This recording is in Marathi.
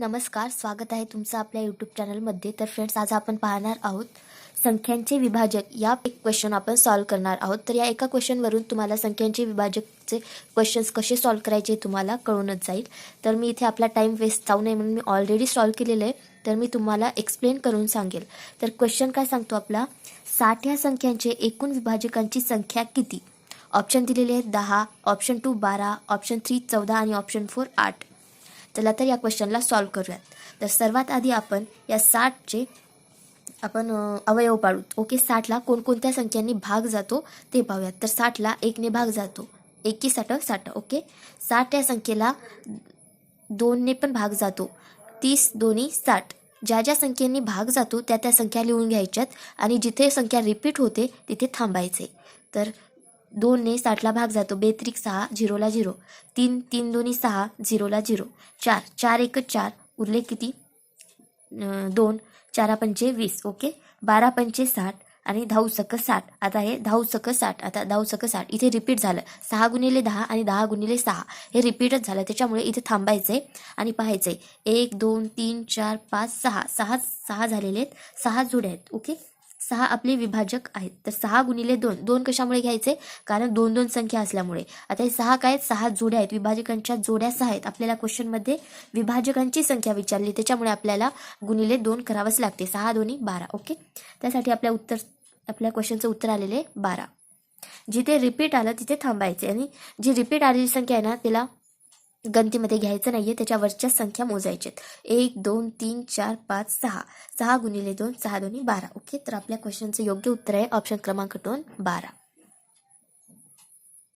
नमस्कार स्वागत आहे तुमचं आपल्या यूट्यूब चॅनलमध्ये तर फ्रेंड्स आज आपण पाहणार आहोत संख्यांचे विभाजक या एक क्वेश्चन आपण सॉल्व करणार आहोत. तर या एका क्वेश्चनवरून तुम्हाला संख्यांचे विभाजकचे क्वेश्चन्स कसे सॉल्व करायचे तुम्हाला कळूनच जाईल. तर मी इथे आपला टाईम वेस्ट जाऊ नये म्हणून मी ऑलरेडी सॉल्व केलेलं आहे. तर मी तुम्हाला एक्सप्लेन करून सांगेल. तर क्वेश्चन काय सांगतो आपला? साठ या संख्यांचे एकूण विभाजकांची संख्या किती? ऑप्शन दिलेले आहेत दहा ऑप्शन टू बारा ऑप्शन थ्री चौदा आणि ऑप्शन फोर आठ. चला तर या क्वेश्चनला सॉल्व करूयात. तर सर्वात आधी आपण या साठचे आपण अवयव पाडू ओके साठला कोणकोणत्या संख्यांनी भाग जातो ते पाहूयात. तर साठला एकने भाग जातो. एकी साठ साठ ओके? साठ या संख्येला दोनने पण भाग जातो. तीस दोन्ही साठ. ज्या ज्या संख्येने भाग जातो त्या त्या संख्या लिहून घ्यायच्यात आणि जिथे संख्या रिपीट होते तिथे थांबायचे. तर दोनने साठला भाग जातो. बेत्रिक सहा झिरोला झिरो. तीन तीन दोन्ही सहा झिरोला झिरो. चार चार एक चार. उरले किती? दोन. चारा पंचे वीस ओके? बारा पंचे साठ आणि धाऊ सक साठ. आता हे धाऊ सक साठ आता धाऊ सक साठ. इथे रिपीट झालं. सहा गुणिले दहा आणि दहा गुणिले सहा. हे रिपीटच झालं. त्याच्यामुळे इथे थांबायचंय आणि पाहायचंय. एक दोन तीन चार पाच सहा. सहा सहा झालेले आहेत. सहा जुडे आहेत ओके? सहा आपले विभाजक आहेत. तर सहा गुणिले दोन. दोन कशामुळे घ्यायचे? कारण दोन दोन संख्या असल्यामुळे. आता हे सहा काय सहा जोड्या आहेत. विभाजकांच्या जोड्या सहा आहेत. आपल्याला क्वेश्चनमध्ये विभाजकांची संख्या विचारली. त्याच्यामुळे आपल्याला गुणिले दोन करावंच लागते. सहा दोन्ही बारा. ओके? त्यासाठी आपल्या उत्तर आपल्या क्वेश्चनचं उत्तर आलेले बारा. जिथे रिपीट आलं तिथे थांबायचे. आणि जी रिपीट आलेली संख्या आहे ना तिला गणतीमध्ये घ्यायचं नाहीये त्याच्यावरच्या संख्या मोजायच्यात. एक दोन तीन चार पाच सहा. सहा गुणिले दोन सहा दोन्ही बारा. ओके? तर आपल्या क्वेश्चनचं योग्य उत्तर आहे ऑप्शन क्रमांक दोन बारा.